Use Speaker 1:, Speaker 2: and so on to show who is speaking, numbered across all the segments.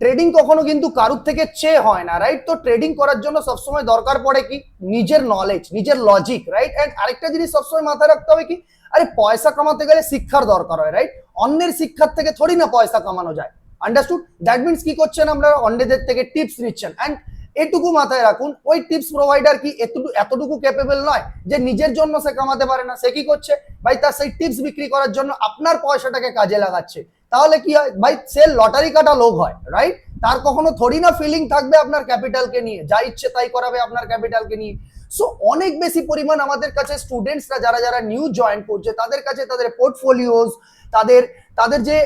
Speaker 1: Trading কখনো কিন্তু কারুর থেকে চেয়ে হয় না রাইট তো ট্রেডিং করার জন্য সবসময় দরকার পড়ে কি? নিজের নলেজ নিজের লজিক রাইট অ্যান্ড আরেকটা জিনিস সবসময় মাথায় রাখতে হবে কি? আরে পয়সা কামাতে গেলে শিক্ষার দরকার হয় রাইট অন্যের শিক্ষার থেকে থোড়ি না পয়সা কামানো যায় আন্ডারস্টুড দ্যাট মিনস কি করছেন আমরা? অন্যদের থেকে টিপস নিচ্ছেন। অ্যান্ড এটুকু মাথায় রাখুন, ওই টিপস প্রোভাইডার কি এতটুকু এতটুকু ক্যাপেবল নয় যে নিজের জন্য সে কামাতে পারে না। সে কি করছে? ভাই, তার সেই টিপস বিক্রি করার জন্য আপনার পয়সাটাকে কাজে লাগাচ্ছে। তাহলে কি হয়? ভাই সে লটারি কাটা লোক হয় রাইট তার কখনো থোড়ি না ফিলিং থাকবে আপনার ক্যাপিটালকে নিয়ে। যা ইচ্ছে তাই করাবে আপনার ক্যাপিটালকে নিয়ে। সো অনেক বেশি পরিমাণ আমাদের কাছে স্টুডেন্টসরা যারা যারা নিউ জয়েন করছে, তাদের কাছে তাদের পোর্টফোলিওস তাদের তাদের যে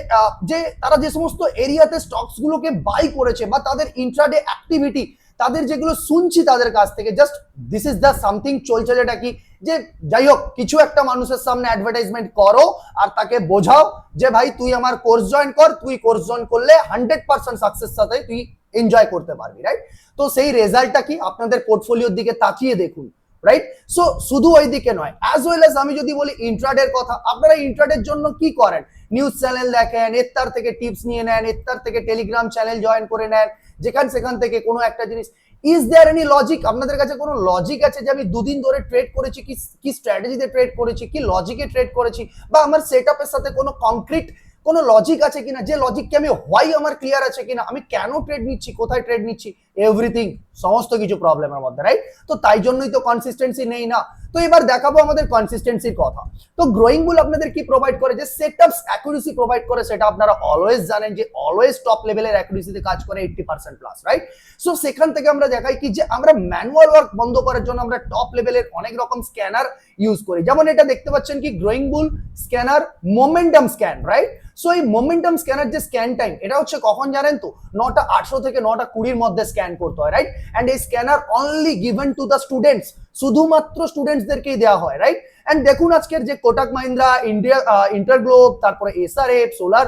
Speaker 1: যে, তারা যে সমস্ত এরিয়াতে স্টকসগুলোকে বাই করেছে বা তাদের ইন্ট্রাডে অ্যাক্টিভিটি তাদের যেগুলো শুনছি তাদের কাছ থেকে just this is the something চলছে যেটা কি, যে যাই হোক, কিছু একটা মানুষের সামনে অ্যাডভার্টাইজমেন্ট করো আর তাকে বোঝাও যে ভাই, তুই আমার কোর্স জয়েন কর, তুই কোর্স জয়েন করলে হান্ড্রেড পার্সেন্ট সাকসেস সাথে তুই এনজয় করতে পারবি রাইট তো সেই রেজাল্টটা কি আপনাদের পোর্টফোলিওর দিকে তাকিয়ে দেখুন রাইট সো শুধু ওই দিকে নয় অ্যাজ ওয়েল এস আমি যদি বলি ইন্ট্রাডের কথা, আপনারা ইন্ট্রাডের জন্য কি করেন? নিউজ চ্যানেল দেখেন এত্তার থেকে টিপস নিয়ে নেন এত্তার থেকে টেলিগ্রাম চ্যানেল জয়েন করে নেন যেখান সেখান থেকে কোনো একটা জিনিস। ইজ দেয়ার এনি লজিক আপনাদের কাছে কোনো লজিক আছে যে আমি দুদিন ধরে ট্রেড করেছি? কি কি স্ট্র্যাটেজিতে ট্রেড করেছি? কি লজিকে ট্রেড করেছি? বা আমার সেট আপের সাথে কোনো কংক্রিট কোনো লজিক আছে কিনা? যে লজিককে আমি হোয়াই আমার ক্লিয়ার আছে কিনা? আমি কেন ট্রেড নিচ্ছি? কোথায় ট্রেড নিচ্ছি? এভরিথিং, সমস্ত কিছু প্রবলেমের মধ্যে রাইট তো তাই জন্যই তো কনসিস্টেন্সি নেই না। তো এবার দেখাবো আমাদের কনসিস্টেন্সির কথা। তো গ্রোয়িং বুল আপনাদের কি প্রোভাইড করে? যে সেটআপস অ্যাকুরেসি প্রোভাইড করে, সেটা আপনারা অলওয়েজ জানেন যে অলওয়েজ টপ লেভেলের অ্যাকুরেসিতে কাজ করে eighty percent plus right so সেখান থেকে আমরা দেখাই কি যে আমরা ম্যানুয়াল ওয়ার্ক বন্ধ করার জন্য আমরা টপ লেভেলের অনেক রকম স্ক্যানার ইউজ করি। যেমন এটা দেখতে পাচ্ছেন কি growing bull scanner momentum scan right so এই মোমেন্টাম স্ক্যানার যে স্ক্যান টাইম এটা হচ্ছে কখন জানেন তো? নটা আটশো থেকে নটা কুড়ির মধ্যে স্ক্যান করতে হয় রাইট অ্যান্ড এই scanner only given to the students শুধুমাত্র স্টুডেন্টসদেরকেই দেওয়া হয় রাইট অ্যান্ড দেখুন আজকের যে কোটাক মাহিন্দ্রা ইন্ডিয়া ইন্টারগ্লোব তারপরে এসআরএফ সোলার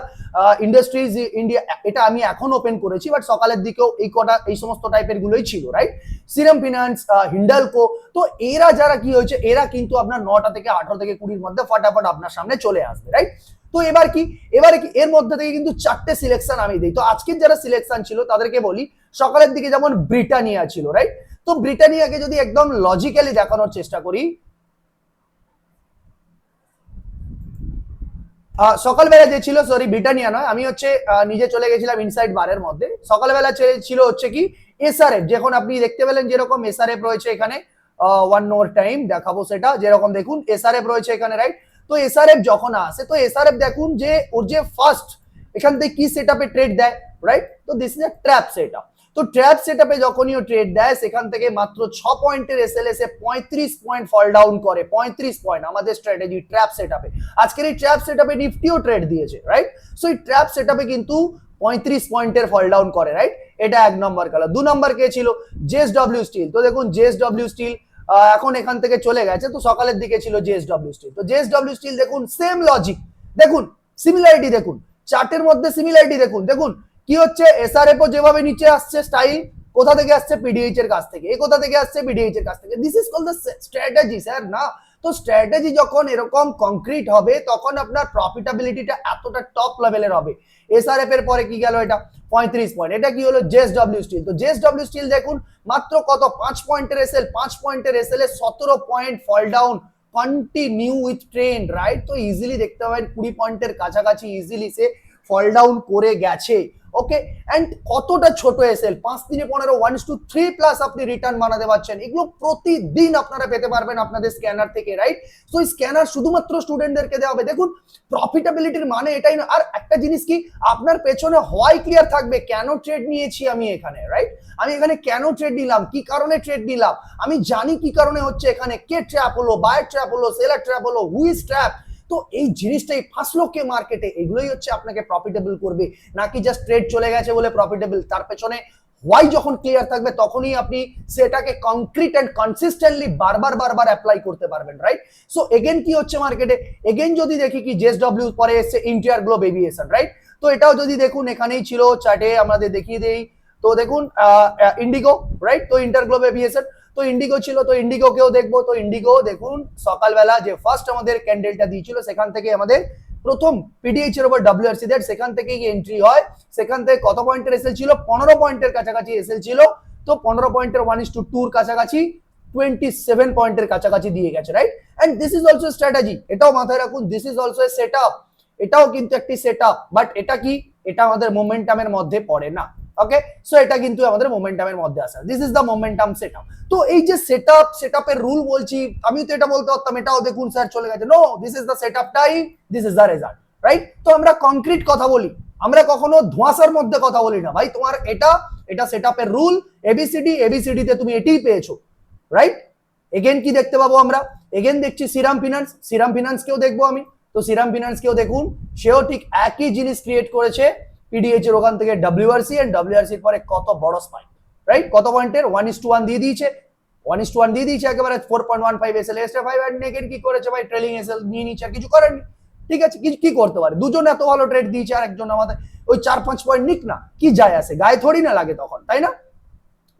Speaker 1: ইন্ডাস্ট্রিজ ইন্ডিয়া এটা আমি এখন ওপেন করেছি বাট সকালের দিকেও এই কটা, এই সমস্ত টাইপের গুলোই ছিল রাইট সিরাম ফিনান্স হিন্ডালকো তো এরা যারা কি হয়েছে, এরা কিন্তু আপনার নটা থেকে আঠারো থেকে কুড়ির মধ্যে ফটাফট আপনার সামনে চলে আসবে রাইট তো এবার কি? এবারে কি? এর মধ্যে থেকে কিন্তু চারটে সিলেকশন আমি দিই। তো আজকের যারা সিলেকশন ছিল, তাদেরকে বলি, সকালের দিকে যেমন ব্রিটানিয়া ছিল রাইট তো ব্রিটানিয়াকে যদি একদম লজিক্যালি দেখানোর চেষ্টা করি সকালবেলা যে ছিল সরি ব্রিটানিয়া নয়, আমি হচ্ছে নিজে চলে গেছিলাম ইনসাইড বারের মধ্যে। সকালবেলা ছিল হচ্ছে কি এসআরএফ যখন আপনি দেখতে পেলেন যেরকম এসআরএফ রয়েছে এখানে ওয়ান মোর টাইম দেখাবো সেটা। যেরকম দেখুন এসআরএফ রয়েছে এখানে রাইট তো এসআরএফ যখন আসে, তো এসআরএফ দেখুন যে ওর যে ফার্স্ট এখান থেকে কি সেট আপে ট্রেড দেয় রাইট তো this is a trap setup তো ট্র্যাপ সেট আপে যখনই ও ট্রেড দেয়, সেখান থেকে মাত্র ছ পয়েন্টের এসএলএস এ পঁয়ত্রিশ পয়েন্ট ফল ডাউন করে, পঁয়ত্রিশ পয়েন্ট আমাদের স্ট্র্যাটেজি ট্র্যাপ সেট আপে আজকের এই ট্র্যাপ সেট আপে নিফটিও ট্রেড দিয়েছে রাইট সো এই ট্র্যাপ সেট আপে কিন্তু পঁয়ত্রিশ পয়েন্টের ফল ডাউন করে রাইট এটা এক নম্বর গেল দু নম্বর কে ছিল? জেএস ডব্লিউ স্টিল তো দেখুন জেএস ডব্লিউ স্টিল এখন এখান থেকে চলে গেছে, তো সকালের দিকে ছিল জেএস ডব্লিউ স্টিল তো জেএস ডব্লিউ স্টিল দেখুন সেম লজিক দেখুন সিমিলারিটি দেখুন, চার্টের মধ্যে সিমিলারিটি দেখুন। দেখুন, কি হচ্ছে? এসআরএফ যেভাবে নিচে আসছে স্টাইল কোথা থেকে আসছে? পিডিএইচ এর কাছ থেকে। এই কোথা থেকে আসছে? পিডিএইচ এর কাছ থেকে। This is call the strategy sir না? তো স্ট্র্যাটেজি যখন এরকম কংক্রিট হবে, তখন আপনার প্রফিটাবিলিটিটা এতটা টপ লেভেলের হবে। এসআরএফ এর পরে কি গেল এটা? পঁয়ত্রিশ পয়েন্ট এটা কি হলো? জেস ডব্লিউ স্টিল তো জেস ডব্লিউ স্টিল দেখুন, মাত্র কত? পাঁচ পয়েন্টের এসএল পাঁচ পয়েন্টের এসএল এ সতেরো point fall down continue with trend right তো ইজিলি দেখতে পাবেন, কুড়ি পয়েন্টের কাছাকাছি ইজিলি সে ফল ডাউন করে গেছে। ওকে অ্যান্ড কতটা ছোট এসএল পাঁচ তিনে পনেরো ওয়ান টু থ্রি প্লাস আপনি রিটার্ন বানাতে পারছেন। এগুলো প্রতিদিন আপনারা পেতে পারবেন আপনাদের স্ক্যানার থেকে রাইট সো এই স্ক্যানার শুধুমাত্র স্টুডেন্টদেরকে দেওয়া হবে। দেখুন প্রফিটাবিলিটির মানে এটাই না। আর একটা জিনিস কি? আপনার পেছনে হয় ক্লিয়ার থাকবে, কেন ট্রেড নিয়েছি আমি এখানে রাইট আমি এখানে কেন ট্রেড নিলাম? কি কারণে ট্রেড নিলাম? আমি জানি কি কারণে হচ্ছে এখানে। কে ট্র্যাপ হলো? বায়ার ট্র্যাপ হলো? সেলার ট্র্যাপ হলো? হুইজ ট্র্যাপ তো এই জিনিসটাই ফাঁসলো কে মার্কেটে এগুলোই হচ্ছে আপনাকে প্রফিটেবল করবে। নাকি জাস্ট ট্রেড চলে গেছে বলে প্রফিটেবল তার পেছনে হোয়াই যখন ক্লিয়ার থাকবে, তখনই আপনি সেটাকে কংক্রিট অ্যান্ড কনসিস্টেন্টলি বারবার বারবার অ্যাপ্লাই করতে পারবেন রাইট সো এগেন কি হচ্ছে মার্কেটে এগেন যদি দেখি কি জেস ডব্লিউ পরে এসছে ইন্টিয়ার গ্লোব এভিয়েশন রাইট তো এটাও যদি দেখুন, এখানেই ছিল চার্টে আমাদের দেখিয়ে দেই। তো দেখুন ইন্ডিগো রাইট তো ইন্টার গ্লোব এভিয়েশন তো ইন্ডিগো ছিল, তো ইন্ডিগোকেও দেখব। তো ইন্ডিগো দেখুন, সকালবেলা যে ফার্স্ট আমাদের ক্যান্ডেলটা দিয়েছিল, সেখান থেকে আমাদের প্রথম পিডিএইচ এর উপর ডাব্লিউআরসি দেট সেখান থেকে এন্ট্রি হয়। সেখান থেকে কত পয়েন্টের এসএল ছিল? পনেরো পয়েন্টের কাছাকাছি এসএল ছিল। তো পনেরো পয়েন্টের ওয়ান ইস টু টুর কাছাকাছি টোয়েন্টি সেভেন পয়েন্টের কাছাকাছি দিয়ে গেছে right and this is also strategy এটাও মাথায় রাখুন this is also set up এটাও কিন্তু একটি সেট আপ বাট এটা কি? এটা আমাদের মোমেন্টামের মধ্যে পড়ে না। ওকে সো এটা কিন্তু আমাদের মোমেন্টামের মধ্যে আসে this is the momentum set up তো এই যে সেট আপ সেট আপের রুল বলছি আমি তো এটা বলতে পারতাম, এটাও দেখুন স্যার চলে গেছে। No this is the set up time this is the result right তো আমরা কংক্রিট কথা বলি। আমরা কখনো ধোঁয়াশার মধ্যে কথা বলি না। ভাই, তোমার এটা এটা সেট আপের রুল এবিসিডি এবিসিডি তে তুমি এটাই পেয়েছ রাইট এগেন কি দেখতে পাবো আমরা? এগেন দেখছি সিরাম ফিনান্স সিরাম ফিনান্স কেও দেখব আমি। তো সিরাম ফিনান্স কেও দেখুন, সেও ঠিক একই জিনিস ক্রিয়েট করেছে। পিডিএইচ এর ওখান থেকে ডাব্লিউআরসি এন্ড ডাব্লিউআরসির পরে কত বড় স্পাইক রাইট কত পয়েন্টের ওয়ান ইস টু ওয়ান দিয়ে দিয়েছে। ওয়ান ইস টু ওয়ান দিয়ে দিয়েছে একেবারে four point one five SL এসটা five and কি করেছে ভাই? ট্রেলিং এসএল নিয়ে নিচ্ছে কিছু করেননি ঠিক আছে? কি কি করতে পারে? দুজন এত ভালো ট্রেড দিয়েছে আর একজন আমাদের ওই চার পাঁচ পয়েন্ট নিক না। কি যায় আসে? গায়ে থোড়ি না লাগে তখন, তাই না?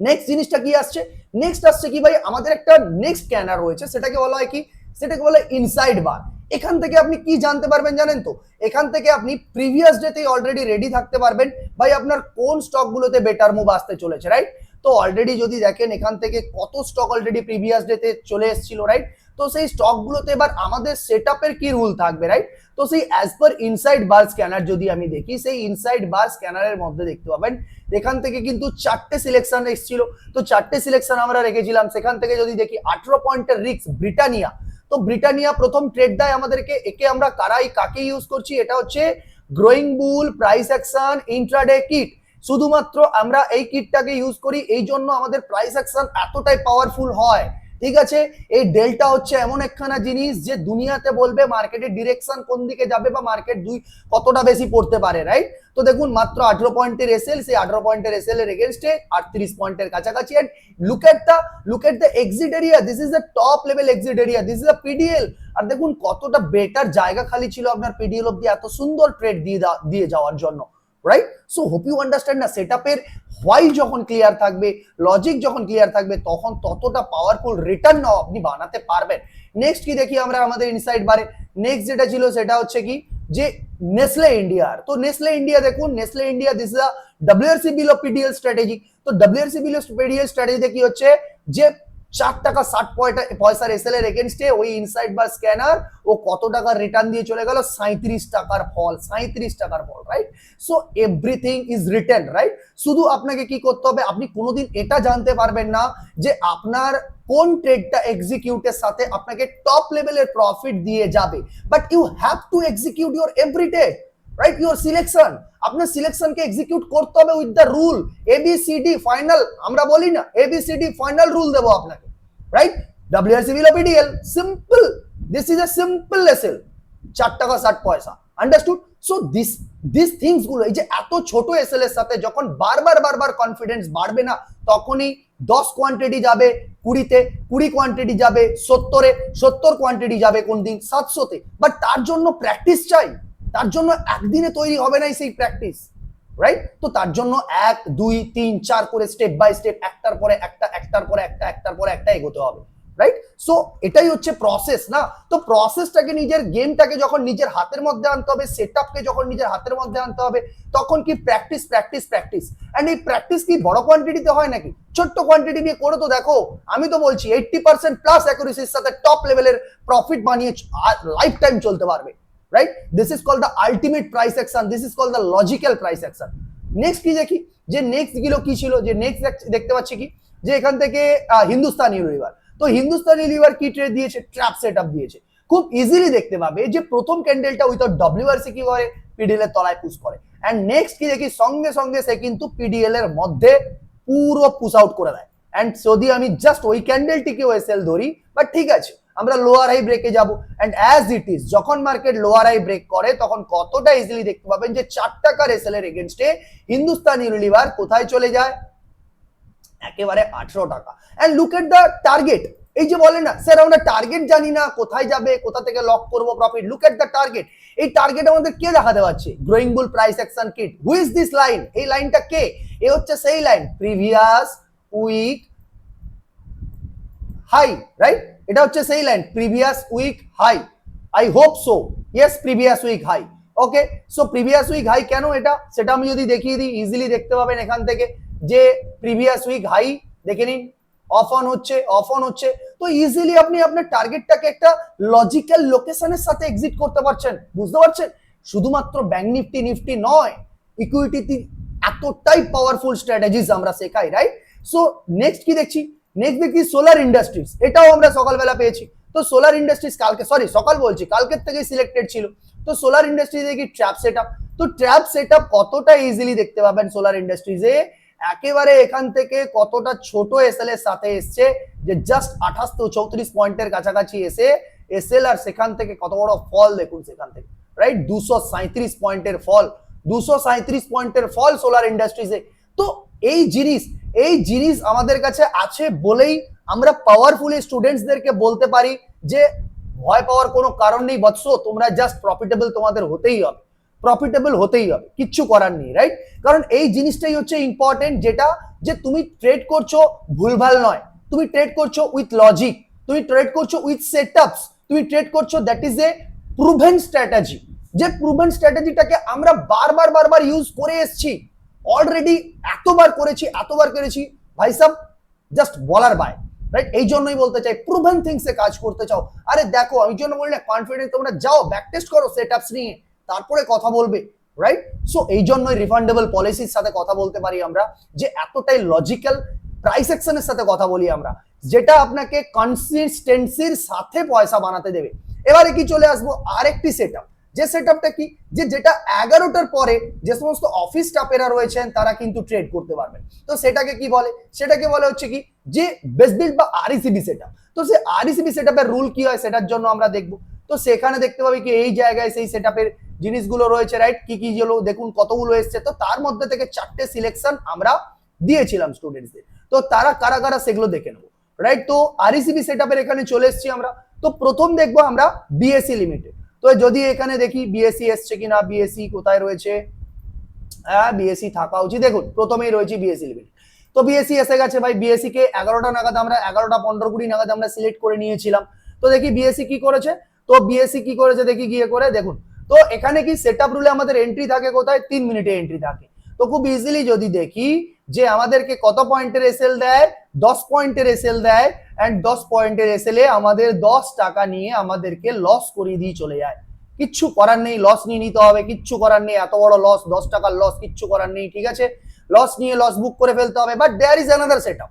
Speaker 1: নেক্সট জিনিসটা কি আসছে? নেক্সট আসছে কি ভাই? আমাদের একটা নেক্সট স্ক্যানার রয়েছে। সেটাকে বলা হয় কি? সেটাকে বলে ইনসাইড বার এখান থেকে আপনি কি জানতে পারবেন জানেন তো? এখান থেকে আপনি প্রিভিয়াস ডেতে অলরেডি রেডি থাকতে পারবেন। ভাই, আপনার কোন স্টকগুলোতে বেটার মুভ আসতে চলেছে রাইট তো অলরেডি যদি দেখেন, এখান থেকে কত স্টক অলরেডি প্রিভিয়াস ডেতে চলে এসেছিল রাইট তো সেই স্টকগুলোতে এবার আমাদের সেট কি রুল থাকবে রাইট তো সেই as per inside bar scanner যদি আমি দেখি, সেই ইনসাইড বার স্ক্যানারের মধ্যে দেখতে পাবেন, এখান থেকে কিন্তু চারটে সিলেকশন এসেছিল। তো চারটে সিলেকশন আমরা রেখেছিলাম। সেখান থেকে যদি দেখি, আঠেরো পয়েন্টের রিক্স ব্রিটানিয়া তো ব্রিটানিয়া প্রথম ট্রেড দেয় আমাদেরকে। একে আমরা কারাই, কাকে ইউজ করছি? এটা হচ্ছে growing bull price action intraday kit শুধুমাত্র আমরা এই কিটটাকে ইউজ করি এই জন্য আমাদের প্রাইস অ্যাকশন এতটাই পাওয়ারফুল হয়। ঠিক আছে? এই ডেল্টা হচ্ছে এমন একখানা জিনিস যে দুনিয়াতে বলবে মার্কেটের ডিরেকশন কোন দিকে যাবে বা মার্কেট দুই কতটা বেশি পড়তে পারে রাইট তো দেখুন, মাত্র আঠারো পয়েন্টের এসএল সেই আঠারো পয়েন্টের এসএল এর এগেনস্টে আটত্রিশ পয়েন্টের কাছাকাছি। And look at the look at the exit area this is the top level exit area this is the PDL আর দেখুন, কতটা বেটার জায়গা খালি ছিল আপনার পিডিএল অব্দি এত সুন্দর ট্রেড দিয়ে দিয়ে যাওয়ার জন্য। Right so hope you understand না সেট আপের হোয়াই যখন ক্লিয়ার থাকবে লজিক যখন ক্লিয়ার থাকবে, তখন ততটা পাওয়ারফুল রিটার্ন আপনি বানাতে পারবেন। নেক্সট কি দেখি আমরা আমাদের ইনসাইড বারে নেক্সট যেটা ছিল সেটা হচ্ছে কি? যে নেসলে ইন্ডিয়ার তো নেসলে ইন্ডিয়া দেখুন Nestle India this is WRC bill of PDL strategy তো ডাব্লিউআরসি বিল অফ পিডিএল স্ট্র্যাটেজিতে কি হচ্ছে? যে চার টাকা, ষাট পয়সা পয়সার এসএল এর এগেনস্টে ওই ইনসাইড বার স্ক্যানার ও কত টাকার রিটার্ন দিয়ে চলে গেল? সাঁত্রিশ টাকার ফল সাঁত্রিশ টাকার fall right so everything is return right শুধু আপনাকে কি করতে হবে? আপনি কোনোদিন এটা জানতে পারবেন না যে আপনার কোন ট্রেডটা এক্সিকিউটের সাথে আপনাকে টপ লেভেলের প্রফিট দিয়ে যাবে। But you have to execute your every trade right your selection আপনার সিলেকশনকে এক্সিকিউট করতে হবে with the rule ABCD final আমরা বলি না এবিসিডি ফাইনাল রুল দেবো আপনাকে। Right WRC bill PDL simple this is a simple লেসেল চার টাকা ষাট পয়সা। আন্ডারস্টুড সো দিস দিস থিংসগুলো, এই যে এত ছোট এসএল সাথে যখন বারবার বারবার কনফিডেন্স বাড়বে না, তখনই দশ কোয়ান্টিটি যাবে কুড়িতে, কুড়ি কোয়ান্টিটি যাবে সত্তরে, সত্তর কোয়ান্টিটি যাবে কোন দিন সাতশোতে। বাট তার জন্য প্র্যাকটিস চাই। তার জন্য একদিনে তৈরি হবে না সেই প্র্যাকটিস রাইট তো তার জন্য এক, দুই, তিন, চার করে স্টেপ বাই স্টেপ একটার পরে একটা, একটার পরে একটা, একটার পরে একটা এগোতে হবে রাইট সো এটাই হচ্ছে প্রসেস না? তো প্রসেসটাকে নিজের গেমটাকে যখন নিজের হাতের মধ্যে আনতে হবে সেট যখন নিজের হাতের মধ্যে আনতে হবে, তখন কি প্র্যাকটিস প্র্যাকটিস প্র্যাকটিস অ্যান্ড এই প্র্যাকটিস কি বড় কোয়ান্টিটিতে হয় নাকি? ছোট্ট কোয়ান্টিটি নিয়ে করে তো দেখো, আমি তো বলছি এইটটি পার্সেন্ট প্লাস অ্যাকুরেসির সাথে টপ লেভেলের প্রফিট বানিয়ে লাইফ টাইম চলতে পারবে। Right this is call the ultimate price action this is call the logical price action next কি দেখি? যে নেক্সটগুলো কি ছিল? যে নেক্সট দেখতে পাচ্ছি কি? যে এখান থেকে হিন্দুস্তান ইউনিভার তো হিন্দুস্তান ইউনিভার কি ট্রেড দিয়েছে? ট্র্যাপ সেট আপ দিয়েছে। খুব ইজিলি দেখতে পাবে যে প্রথম ক্যান্ডেলটা উইথাউট ডব্লিউআরসি কি করে? পিডিএল এর তলায় পুশ করে। এন্ড নেক্সট কি দেখি? সঙ্গে সঙ্গে সে কিন্তু পিডিএল এর মধ্যে পুরো পুশ আউট করে দেয়। এন্ড যদি আমি জাস্ট ওই ক্যান্ডেলটিকেও এসএল ধরি বাট ঠিক আছে। আমরা লোয়ার হাই ব্রেকে যাব। এন্ড অ্যাজ ইট ইজ যখন মার্কেট লোয়ার হাই ব্রেক করে, তখন কতটা ইজিলি দেখতে পাবেন যে চার টাকার এসএল এর এগেনস্টে হিন্দুস্তান ইউনিলিভার কোথায় চলে যায়? একেবারে আঠেরো টাকা। And look at the target এই যে বলে না স্যার আমরা টার্গেট জানি না, কোথায় যাবে, কোথা থেকে লক করব profit look at the target এই টার্গেট আমাদের কে দেখাতে পারছে? Growing bull price action kit who is this line এই লাইনটা কে? এ হচ্ছে সেই line previous week high right এটা হচ্ছে সেই line previous week high I hope so yes previous week high okay so previous week high কেন এটা? সেটা আমি যদি দেখিয়ে দিই ইজিলি দেখতে পাবেন এখান থেকে যে প্রিভিয়াস উইক হাই দেখে নিন। অফ অন হচ্ছে অফ অন হচ্ছে। তো ইজিলি আপনি আপনার টার্গেটটাকে একটা লজিক্যাল লোকেশনের সাথে এক্সিট করতে পারছেন। বুঝতে পারছেন? শুধুমাত্র ব্যাংক নিফটি নিফটি নয় ইকুইটিতে এতটাই পাওয়ারফুল স্ট্র্যাটেজিস আমরা শেখাই রাইট সো নেক্সট কি দেখছি? নেক্সট দেখছি সোলার ইন্ডাস্ট্রিজ এটাও আমরা সকালবেলা পেয়েছি। তো সোলার ইন্ডাস্ট্রিজ কালকে সরি সকাল বলছি, কালকের থেকে সিলেক্টেড ছিল। তো সোলার ইন্ডাস্ট্রিজ দেখি ট্র্যাপ সেট তো ট্র্যাপ সেট কতটা ইজিলি দেখতে পাবেন সোলার ইন্ডাস্ট্রিজে একেবারে এখান থেকে কতটা ছোট এসএল এর সাথে এসছে? যে জাস্ট আঠাশ তো চৌত্রিশ পয়েন্টের কাছাকাছি এসে এসএল আর সেখান থেকে কত বড় ফল দেখুন সেখান থেকে রাইট দুশো সাঁত্রিশ পয়েন্টের ফল। দুশো সাঁত্রিশ পয়েন্টের ফল সোলার ইন্ডাস্ট্রিজে তো এই জিনিস এই জিনিস আমাদের কাছে আছে বলেই আমরা পাওয়ারফুলি স্টুডেন্টসদেরকে বলতে পারি যে ভয় পাওয়ার কোনো কারণ নেই, বৎস তোমরা জাস্ট প্রফিটেবল তোমাদের হতেই হবে। প্রফিটেবল হতেই হবে, কিচ্ছু করার নেই রাইট কারণ এই জিনিসটাই হচ্ছে ইম্পর্টেন্ট যেটা যে তুমি ট্রেড করছ ভুলভাল নয়। তুমি ট্রেড করছ উইথ লজিক তুমি ট্রেড করছ উইথ সেটআপস তুমি ট্রেড করছ that is a proven strategy যে প্রুভেন স্ট্র্যাটেজিটাকে আমরা বারবার বারবার ইউজ করে এসেছি অলরেডি এতবার করেছি এতবার করেছি, ভাই সাব জাস্ট বলার বাই রাইট এই জন্যই বলতে চাই প্রুভেন থিংসে কাজ করতে চাও। আরে দেখো, আমি জন্য বলি না কনফিডেন্স তোমরা যাও ব্যাক টেস্ট করো সেট আপস নিয়ে, তারপরে কথা বলবে রাইট সো এই জন্যই রিফান্ডেবল পলিসির সাথে কথা বলতে পারি আমরা, যে এতটাই লজিক্যাল প্রাইস অ্যাকশনের সাথে কথা বলি আমরা, যেটা আপনাকে কনসিস্টেন্সির সাথে পয়সা বানাতে দেবে। এবারে কি চলে আসব? আরেকটি সেটআপ যে সেটআপটা কি? যে যেটা এগারোটার পরে যে সমস্ত অফিস স্টাফেরা রয়েছেন, তারা কিন্তু ট্রেড করতে পারবেন। তো সেটাকে কি বলে? সেটাকে বলে হচ্ছে কি? যে বেস্ট বিল্ড বা আরইসিবি সেটআপ তো সে আরইসিবি সেটআপের রুল কি হয়? সেটার জন্য আমরা দেখব। তো সেখানে দেখতে পাবি কি, এই জায়গায় সেই সেটআপের জিনিসগুলো রয়েছে রাইট কি কি গুলো দেখুন কতগুলো এসছে। তো তার মধ্যে থেকে চারটে সিলেকশন আমরা দিয়েছিলাম স্টুডেন্টসদের তো তারা কারা কারা সেগুলো দেখে নেব রাইট তো আরইসিবি সেটআপের এখানে চলে এসেছি আমরা। তো প্রথম দেখব আমরা বিএসসি লিমিটেড তো যদি এখানে দেখি বিএসসি এসছে কিনা বিএসসি কোথায় রয়েছে? হ্যাঁ বিএসসি থাকা উচিত। দেখুন, প্রথমেই রয়েছে বিএসসি লিমিটেড তো বিএসসি এসে গেছে ভাই বিএসসি কে এগারোটা নাগাদ আমরা, এগারোটা, পনেরো, কুড়ি নাগাদ আমরা সিলেক্ট করে নিয়েছিলাম। তো দেখি বিএসসি কি করেছে? তো বিএসসি কি করেছে দেখি, গিয়ে করে দেখুন। তো এখানে কি সেট আপ রুলে আমাদের এন্ট্রি থাকে কোথায়? তিন মিনিটে এন্ট্রি থাকে। তো খুব ইজিলি যদি দেখি যে আমাদেরকে কত পয়েন্টের এসএল দেয়? দশ পয়েন্টের এসএল দেয়। অ্যান্ড দশ পয়েন্টের এসএল এ আমাদের দশ টাকা নিয়ে আমাদেরকে লস করিয়ে দিয়ে চলে যায়। কিচ্ছু করার নেই লস নিয়ে নিতে হবে, কিচ্ছু করার নেই। এত বড় লস দশ টাকার লস কিচ্ছু করার নেই, ঠিক আছে? লস নিয়ে লস বুক করে ফেলতে হবে। But there is another set up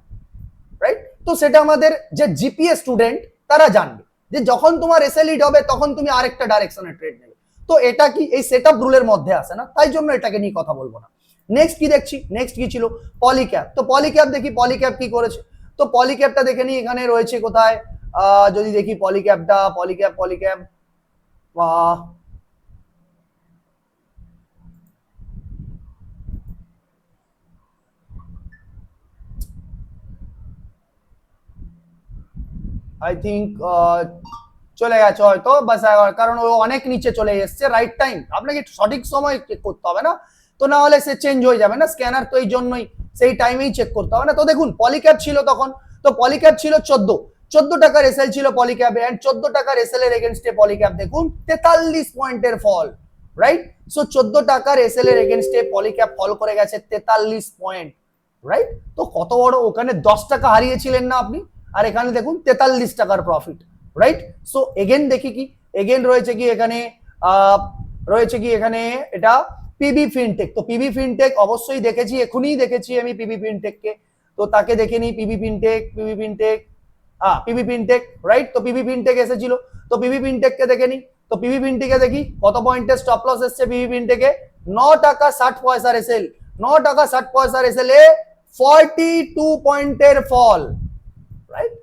Speaker 1: right তো সেটা আমাদের যে জিপিএ স্টুডেন্ট তারা জানবে যে যখন তোমার এসএল হিট হবে, তখন তুমি আরেকটা ডাইরেকশনে ট্রেড নেবে। তো এটা কি এই সেট আপ রুলের মধ্যে আসে না? তাই জন্য এটাকে নিয়ে কথা বলব না। নেক্সট কি দেখছি? নেক্সট কি ছিল? পলিক্যাপ তো পলিক্যাপ দেখি পলিক্যাপ কি করেছে? তো পলিক্যাপটা দেখে নি এখানে রয়েছে কোথায়? যদি দেখি পলিক্যাপটা পলিক্যাপ পলিক্যাপ আই থিঙ্ক চলে গেছে হয়তো, বাস কারণ ও অনেক নিচে চলে এসছে রাইট টাইম আপনাকে সঠিক সময় করতে হবে না? তো না হলে সে চেঞ্জ হয়ে যাবে না স্ক্যানার তো এই জন্যই সেই টাইমেই চেক করতে হবে। না তো দেখুন পলিক্যাপ ছিল তখন, তো পলিক্যাপ ছিল চোদ্দ। চোদ্দ টাকার এসএল ছিল পলিক্যাপে অ্যান্ড চোদ্দ টাকার এসএল এর এগেনস্টে পলিক্যাপ দেখুন, তেতাল্লিশ পয়েন্টের ফল রাইট সো চোদ্দ টাকার এসএল এর এগেনস্টে পলিক্যাপ ফল করে গেছে তেতাল্লিশ পয়েন্ট রাইট তো কত বড়, ওখানে দশ টাকা হারিয়েছিলেন না আপনি? আর এখানে দেখুন, তেতাল্লিশ টাকার প্রফিট রাইট সো এগেন দেখি কি এগেন রয়েছে কি এখানে রয়েছে কি এখানে, এটা পিবি ফিনটেক তো পিবি ফিনটেক অবশ্যই দেখেছি এখনই দেখেছি আমি পিবি ফিনটেককে তো তাকে দেখে নিই পিবি ফিনটেক পিবি ফিনটেক হ্যাঁ পিবি ফিনটেক রাইট তো পিবি ফিনটেক এসেছিল তো পিবি ফিনটেককে দেখে নিই তো পিবি ফিনটেকে দেখি কত পয়েন্টের স্টপ লস এসছে পিবি ফিনটেকে ন টাকা ষাট পয়সার এসেল ন টাকা ষাট পয়সার এসেলে ফর্টি টু পয়েন্টের ফল রাইট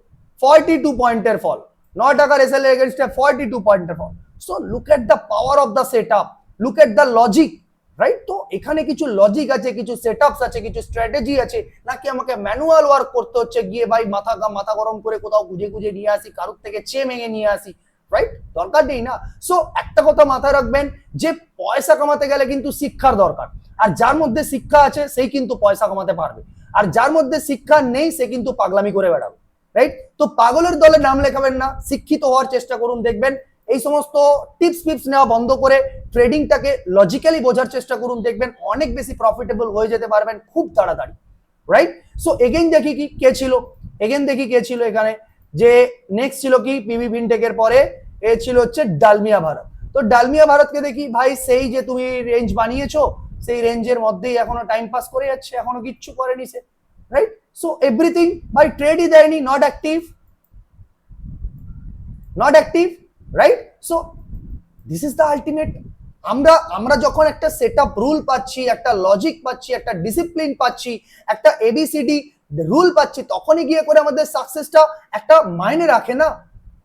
Speaker 1: ফর্টি টু পয়েন্টের ফল ন টাকার এসএল এগেনস্টে ফর্টি টু পয়েন্টের fall so look at the power of the set up look at the logic right তো এখানে কিছু লজিক আছে, কিছু সেটআপস আছে, কিছু স্ট্র্যাটেজি আছে। নাকি আমাকে ম্যানুয়াল ওয়ার্ক করতে হচ্ছে, গিয়ে ভাই মাথা মাথা গরম করে কোথাও নিয়ে আসি, কারুর থেকে চেয়ে ভেঙে নিয়ে আসি। রাইট দরকার নেই না। সো একটা কথা মাথায় রাখবেন যে পয়সা কামাতে গেলে কিন্তু শিক্ষার দরকার। আর যার মধ্যে শিক্ষা আছে, সেই কিন্তু পয়সা কামাতে পারবে। আর যার মধ্যে শিক্ষা নেই, সে কিন্তু পাগলামি করে বেড়াবে। রাইট তো পাগলের দলে নাম লেখাবেন না। শিক্ষিত হওয়ার চেষ্টা করুন, দেখবেন এই সমস্ত টিপস ফিপস নেওয়া বন্ধ করে ট্রেডিংটাকে লজিক্যালি বোঝার চেষ্টা করুন, দেখবেন অনেক বেশি প্রফিটেবল হয়ে যেতে পারবেন খুব তাড়াতাড়ি রাইট সো এগেন দেখি কি, কে ছিল? এগেন দেখি কে ছিল এখানে। যে নেক্সট ছিল কি? পিভি ফিনটেকের পরে এ ছিল হচ্ছে ডালমিয়া ভারত। তো ডালমিয়া ভারতকে দেখি, ভাই সেই যে তুমি রেঞ্জ বানিয়েছো, সেই রেঞ্জের মধ্যেই এখনও টাইম পাস করে যাচ্ছে, এখনও কিচ্ছু করেনি সে রাইট সো এভরিথিং ভাই ট্রেডই দেয়নি not active not active right so this is the ultimate আমরা আমরা যখন একটা সেট আপ রুল পাচ্ছি, একটা লজিক পাচ্ছি, একটা ডিসিপ্লিন পাচ্ছি, একটা এবিসিডি রুল পাচ্ছি, তখনই গিয়ে করে আমাদের সাকসেসটা একটা মাইনে রাখে না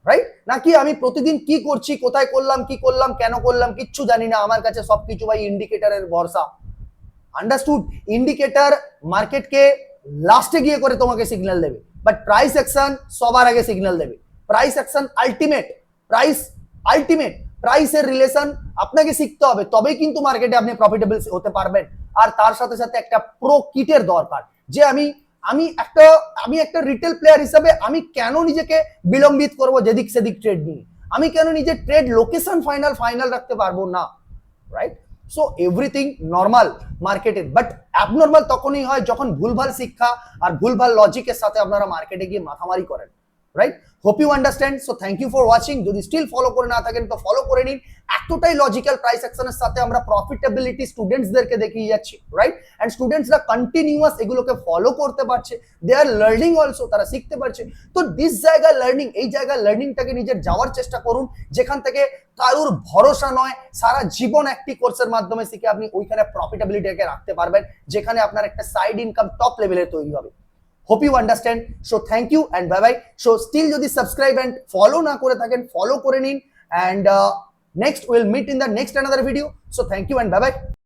Speaker 1: রাইট নাকি আমি প্রতিদিন কি করছি, কোথায় করলাম, কি করলাম, কেন করলাম, কিচ্ছু জানি না, আমার কাছে সবকিছু ভাই ইন্ডিকেটরের ভরসা। আন্ডারস্টুড ইন্ডিকেটর মার্কেটকে লাস্টে গিয়ে করে তোমাকে সিগন্যাল দেবে। বাট প্রাইস অ্যাকশন সবার আগে সিগন্যাল দেবে। Price action ultimate price ultimate প্রাইসের রিলেশন আপনাকে শিখতে হবে। তবেই কিন্তু মার্কেটে আপনি প্রফিটেবল হতে পারবেন। আর তার সাথে সাথে একটা প্রো কিটের দরকার। যে আমি আমি একটা আমি একটা রিটেল প্লেয়ার হিসাবে আমি কেন নিজেকে বিলম্বিত করব যেদিক সেদিক ট্রেড নিয়ে? আমি কেন নিজের ট্রেড লোকেশন ফাইনাল ফাইনাল রাখতে পারব না? রাইট সো এভরিথিং নর্মাল মার্কেটে বাট অ্যাবনর্মাল তখনই হয় যখন ভুলভাল শিক্ষা আর ভুলভাল লজিকের সাথে আপনারা মার্কেটে গিয়ে মাথামারি করেন। Right hope you understand so thank you for watching যদি স্টিল ফলো করে না থাকেন, তো ফলো করে নিন। এতটাই লজিক্যাল প্রাইস অ্যাকশনের সাথে আমরা প্রফিটেবিলিটি স্টুডেন্টসদেরকে দেখিয়ে যাচ্ছি রাইট অ্যান্ড স্টুডেন্টসরা কন্টিনিউয়াস এগুলোকে ফলো করতে পারছে। দে আর লার্নিং অলসো তারা শিখতে পারছে। তো দিস জায়গায় লার্নিং এই জায়গায় লার্নিংটাকে নিজের যাওয়ার চেষ্টা করুন। যেখান থেকে কারুর ভরসা নয়, সারা জীবন একটি কোর্সের মাধ্যমে শিখে আপনি ওইখানে প্রফিটেবিলিটিকে রাখতে পারবেন। যেখানে আপনার একটা সাইড ইনকাম টপ লেভেলে তৈরি হবে। Hope you understand so thank you and bye bye so still যদি সাবস্ক্রাইব অ্যান্ড ফলো না করে থাকেন ফলো করে নিন and next will meet in the next another video so thank you and bye bye